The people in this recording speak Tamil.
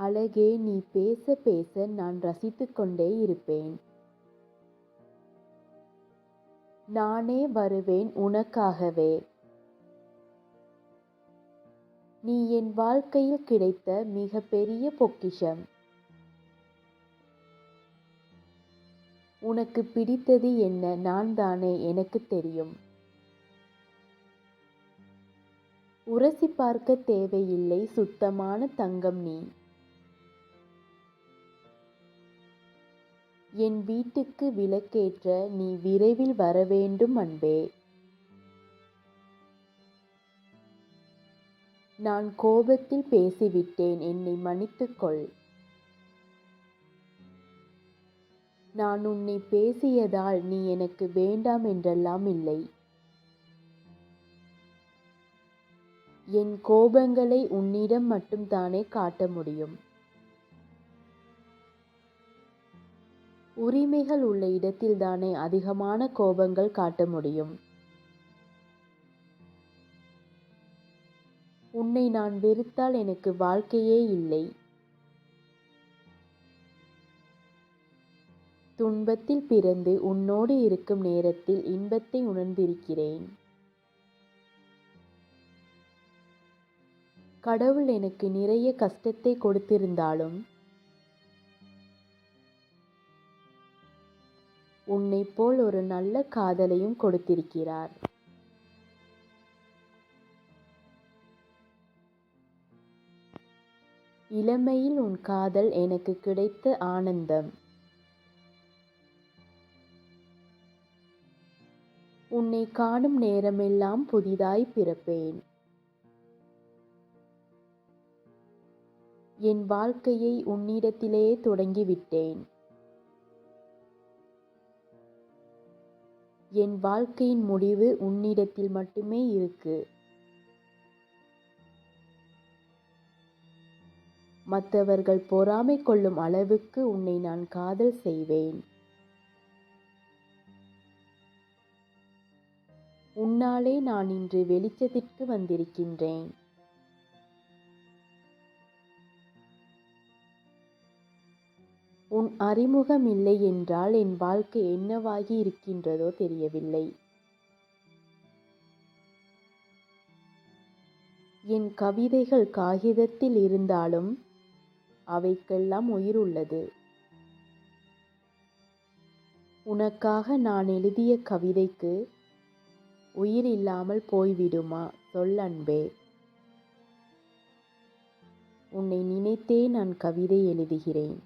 அழகே நீ பேச பேச நான் ரசித்துக்கொண்டே இருப்பேன். நானே வருவேன் உனக்காகவே. நீ என் வாழ்க்கையில் கிடைத்த மிக பெரிய பொக்கிஷம். உனக்கு பிடித்தது என்ன நான் தானே எனக்கு தெரியும். உரசி பார்க்க தேவையில்லை சுத்தமான தங்கம் நீ. என் வீட்டுக்கு விளக்கேற்ற நீ விரைவில் வரவேண்டும் அன்பே. நான் கோபத்தில் பேசிவிட்டேன் என்னை மன்னித்துக்கொள் நான் உன்னை பேசியதால் நீ எனக்கு வேண்டாம் என்றெல்லாம் இல்லை. என் கோபங்களை உன்னிடம் மட்டும் தானே காட்ட முடியும். உரிமைகள் உள்ள இடத்தில்தானே அதிகமான கோபங்கள் காட்ட முடியும். உன்னை நான் வெறுத்தால் எனக்கு வாழ்க்கையே இல்லை. துன்பத்தில் பிறந்து உன்னோடு இருக்கும் நேரத்தில் இன்பத்தை உணர்ந்திருக்கிறேன். கடவுள் எனக்கு நிறைய கஷ்டத்தை கொடுத்திருந்தாலும் உன்னைப் போல் ஒரு நல்ல காதலையும் கொடுத்திருக்கிறார். இளமையில் உன் காதல் எனக்கு கிடைத்த ஆனந்தம். உன்னை காணும் நேரமெல்லாம் புதிதாய் பிறப்பேன். என் வாழ்க்கையை உன்னிடத்திலே தொடங்கிவிட்டேன். என் வாழ்க்கையின் முடிவு உன்னிடத்தில் மட்டுமே இருக்கு. மற்றவர்கள் பொறாமை கொள்ளும் அளவுக்கு உன்னை நான் காதல் செய்வேன். உன்னாலே நான் இன்று வெளிச்சத்திற்கு வந்திருக்கின்றேன். உன் அறிமுகம் இல்லை என்றால் என் வாழ்க்கை என்னவாகி இருக்கின்றதோ தெரியவில்லை. என் கவிதைகள் காகிதத்தில் இருந்தாலும் அவைக்கெல்லாம் உயிர் உள்ளது. உனக்காக நான் எழுதிய கவிதைக்கு உயிர் இல்லாமல் போய்விடுமா சொல் அன்பே. உன்னை நினைத்தே நான் கவிதை எழுதுகிறேன்.